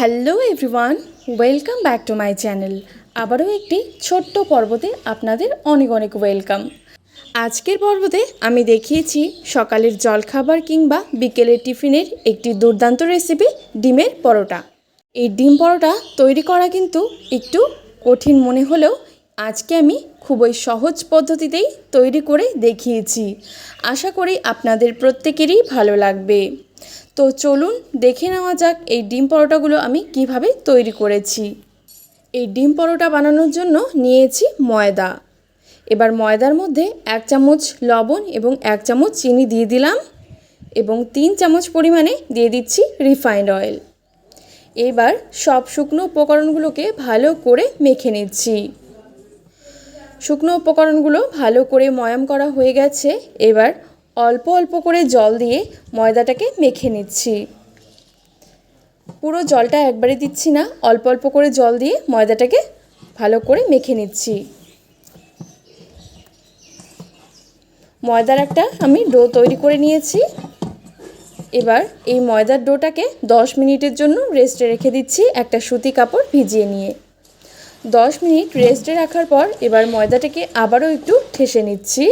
Hello everyone welcome back to my channel আবারও একটি ছোট্ট পর্বতে আপনাদের অনেক অনেক ওয়েলকাম আজকের পর্বতে আমি দেখিয়েছি সকালের জলখাবার কিংবা বিকেলের টিফিনের একটি দুর্দান্ত রেসিপি ডিমের পরোটা। এই ডিম পরোটা তৈরি করা কিন্তু একটু কঠিন মনে হলেও আজকে আমি খুবই সহজ পদ্ধতিতেই তৈরি করে দেখিয়েছি। আশা করি আপনাদের প্রত্যেকেরই ভালো লাগবে। তো চলুন দেখে নেওয়া যাক এই ডিম পরোটাগুলো আমি কীভাবে তৈরি করেছি। এই ডিম পরোটা বানানোর জন্য নিয়েছি ময়দা। এবার ময়দার মধ্যে এক চামচ লবণ এবং এক চামচ চিনি দিয়ে দিলাম এবং তিন চামচ পরিমাণে দিয়ে দিচ্ছি রিফাইন্ড অয়েল। এবার সব শুকনো উপকরণগুলোকে ভালো করে মেখে নিচ্ছি। শুকনো উপকরণগুলো ভালো করে ময়াম করা হয়ে গেছে। এবার অল্প অল্প করে জল দিয়ে ময়দাটাকে মেখে নিচ্ছি। পুরো জলটা একবারে দিচ্ছি না, অল্প অল্প করে জল দিয়ে ময়দাটাকে ভালো করে মেখে নিচ্ছি। ময়দার একটা আমি ডো তৈরি করে নিয়েছি। এবার এই ময়দার ডোটাকে দশ মিনিটের জন্য রেস্টে রেখে দিচ্ছি একটা সুতি কাপড় ভিজিয়ে নিয়ে। দশ মিনিট রেস্টে রাখার পর এবার ময়দাটাকে আবারও একটু ঠেসে নিচ্ছি।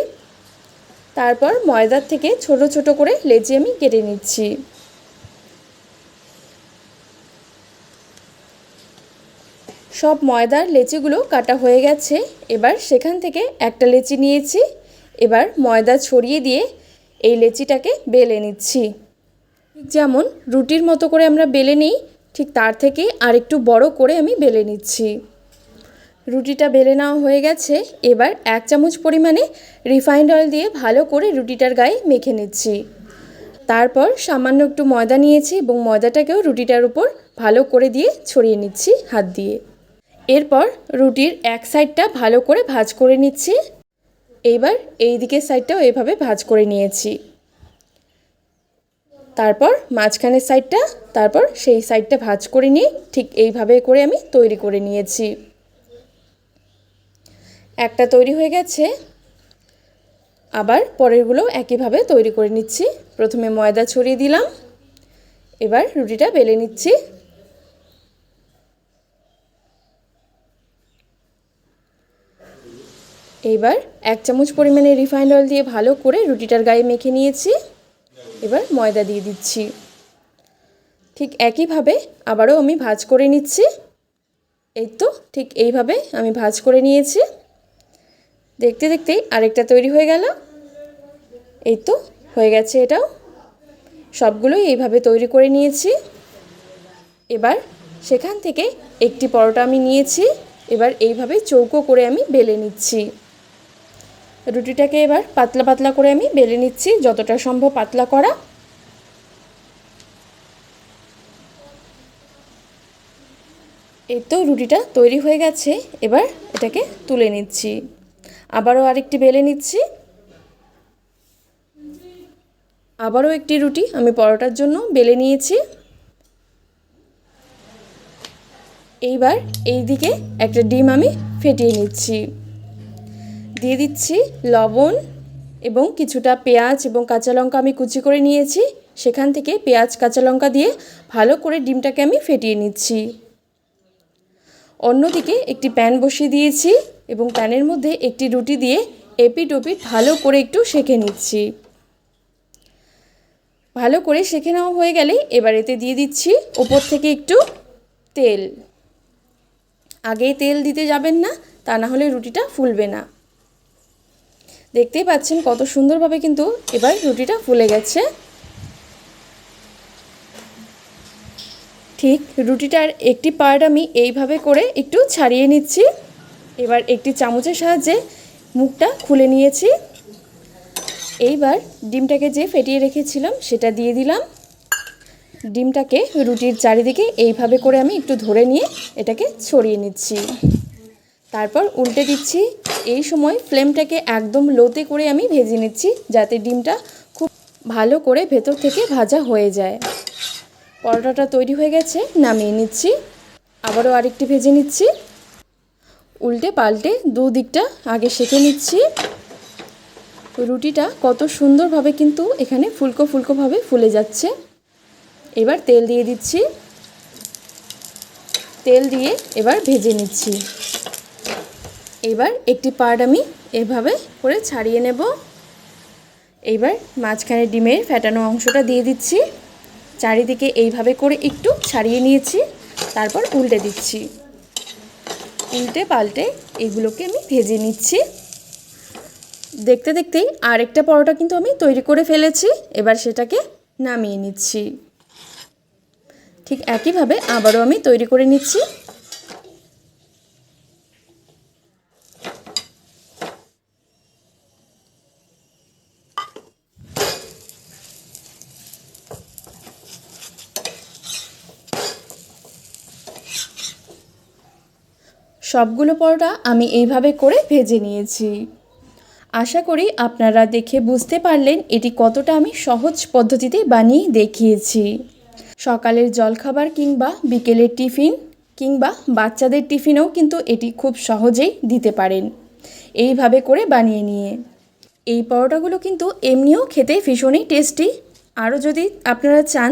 তারপর ময়দার থেকে ছোট ছোট করে লেচি আমি কেটে নিচ্ছি। সব ময়দার লেচিগুলো কাটা হয়ে গেছে। এবার সেখান থেকে একটা লেচি নিয়েছি। এবার ময়দা ছড়িয়ে দিয়ে এই লেচিটাকে বেলে নিচ্ছি। যেমন রুটির মতো করে আমরা বেলে নিই, ঠিক তার থেকে আরেকটু বড় করে আমি বেলে নিচ্ছি। রুটিটা বেলে নেওয়া হয়ে গেছে। এবার এক চামচ পরিমাণে রিফাইন্ড অয়েল দিয়ে ভালো করে রুটিটার গায়ে মেখে নিচ্ছি। তারপর সামান্য একটু ময়দা নিয়েছি এবং ময়দাটাকেও রুটিটার উপর ভালো করে দিয়ে ছড়িয়ে নিচ্ছি হাত দিয়ে। এরপর রুটির এক সাইডটা ভালো করে ভাজ করে নিচ্ছি। এইবার এই দিকের সাইডটাও এভাবে ভাজ করে নিয়েছি। তারপর মাঝখানের সাইডটা, তারপর সেই সাইডটা ভাজ করে নিয়ে ঠিক এইভাবে করে আমি তৈরি করে নিয়েছি। একটা তৈরি হয়ে গেছে। আবার পরেরগুলো একইভাবে তৈরি করে নিচ্ছি। প্রথমে ময়দা ছড়িয়ে দিলাম। এবার রুটিটা বেলে নিচ্ছি। এইবার এক চামচ পরিমাণে রিফাইন্ড অয়েল দিয়ে ভালো করে রুটিটার গায়ে মেখে নিয়েছি। এবার ময়দা দিয়ে দিচ্ছি। ঠিক একইভাবে আবারও আমি ভাজ করে নিচ্ছি। এই তো ঠিক এইভাবে আমি ভাজ করে নিয়েছি। দেখতে দেখতেই আরেকটা তৈরি হয়ে গেল। এই তো, হয়ে গেছে এটাও। সবগুলোই এইভাবে তৈরি করে নিয়েছি। এবার সেখান থেকে একটি পরোটা আমি নিয়েছি। এবার এইভাবে চৌকো করে আমি বেলে নিচ্ছি। রুটিটাকে এবার পাতলা পাতলা করে আমি বেলে নিচ্ছি, যতটা সম্ভব পাতলা করা। এই তো রুটিটা তৈরি হয়ে গেছে। এবার এটাকে তুলে নিচ্ছি। আবারও আরেকটি বেলে নিচ্ছি। আবারও একটি রুটি আমি পরোটার জন্য বেলে নিয়েছি। এইবার এই দিকে একটা ডিম আমি ফেটিয়ে নিচ্ছি। দিয়ে দিচ্ছি লবণ এবং কিছুটা পেঁয়াজ এবং কাঁচা লঙ্কা আমি কুচি করে নিয়েছি। সেখান থেকে পেঁয়াজ, কাঁচা লঙ্কা দিয়ে ভালো করে ডিমটাকে আমি ফেটিয়ে নিচ্ছি। অন্যদিকে একটি প্যান বসিয়ে দিয়েছি। এবং প্যানের মধ্যে একটি রুটি দিয়ে এপিট ওপিট ভালো করে একটু সেঁকে নিচ্ছি। ভালো করে সেঁকে নেওয়া হয়ে গেলে এবার এতে দিয়ে দিচ্ছি ওপর থেকে একটু তেল। আগেই তেল দিতে যাবেন না, তা না হলে রুটিটা ফুলবে না। দেখতেই পাচ্ছেন কত সুন্দরভাবে কিন্তু এবার রুটিটা ফুলে গেছে। ঠিক রুটিটার একটি পার্ট আমি এইভাবে করে একটু ছাড়িয়ে নিচ্ছি। এবার একটি চামচের সাহায্যে মুখটা খুলে নিয়েছি। এইবার ডিমটাকে যে ফেটিয়ে রেখেছিলাম, সেটা দিয়ে দিলাম। ডিমটাকে রুটির চারিদিকে এইভাবে করে আমি একটু ধরে নিয়ে এটাকে ছড়িয়ে নিচ্ছি। তারপর উল্টে দিচ্ছি। এই সময় ফ্লেমটাকে একদম লোতে করে আমি ভেজে নিচ্ছি, যাতে ডিমটা খুব ভালো করে ভেতর থেকে ভাজা হয়ে যায়। পরোটাটা তৈরি হয়ে গেছে, নামিয়ে নিচ্ছি। আবারও আরেকটি ভেজে নিচ্ছি। উল্টে পাল্টে দুদিকটা আগে সেঁকে নিচ্ছি। রুটিটা কত সুন্দরভাবে কিন্তু এখানে ফুলকো ফুলকোভাবে ফুলে যাচ্ছে। এবার তেল দিয়ে দিচ্ছি। তেল দিয়ে এবার ভেজে নিচ্ছি। এবার একটি পার্ট আমি এভাবে করে ছাড়িয়ে নেব। এইবার মাঝখানে ডিমের ফ্যাটানো অংশটা দিয়ে দিচ্ছি। চারিদিকে এইভাবে করে একটু ছাড়িয়ে নিয়েছি, তারপর উল্টে দিচ্ছি। উল্টে পাল্টে এগুলোকে আমি ভেজে নিচ্ছি। দেখতে দেখতেই আরেকটা পরোটা কিন্তু আমি তৈরি করে ফেলেছি, এবার সেটাকে নামিয়ে নিচ্ছি। ঠিক একইভাবে আবারও আমি তৈরি করে নিচ্ছি। সবগুলো পরোটা আমি এইভাবে করে ভেজে নিয়েছি। আশা করি আপনারা দেখে বুঝতে পারলেন এটি কতটা আমি সহজ পদ্ধতিতে বানিয়ে দেখিয়েছি। সকালের জলখাবার কিংবা বিকেলের টিফিন কিংবা বাচ্চাদের টিফিনেও কিন্তু এটি খুব সহজেই দিতে পারেন এইভাবে করে বানিয়ে নিয়ে। এই পরোটাগুলো কিন্তু এমনিও খেতে ভীষণই টেস্টি। আরও যদি আপনারা চান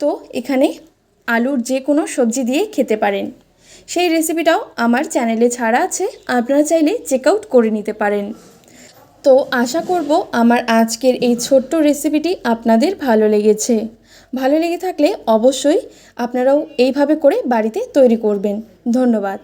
তো এখানে আলুর যে কোনো সবজি দিয়ে খেতে পারেন। সেই রেসিপিটাও আমার চ্যানেলে ছাড়া আছে, আপনারা চাইলে চেক আউট করে নিতে পারেন। তো আশা করব আমার আজকের এই ছোট্ট রেসিপিটি আপনাদের ভালো লেগেছে। ভালো লেগে থাকলে অবশ্যই আপনারাও এইভাবে করে বাড়িতে তৈরি করবেন। ধন্যবাদ।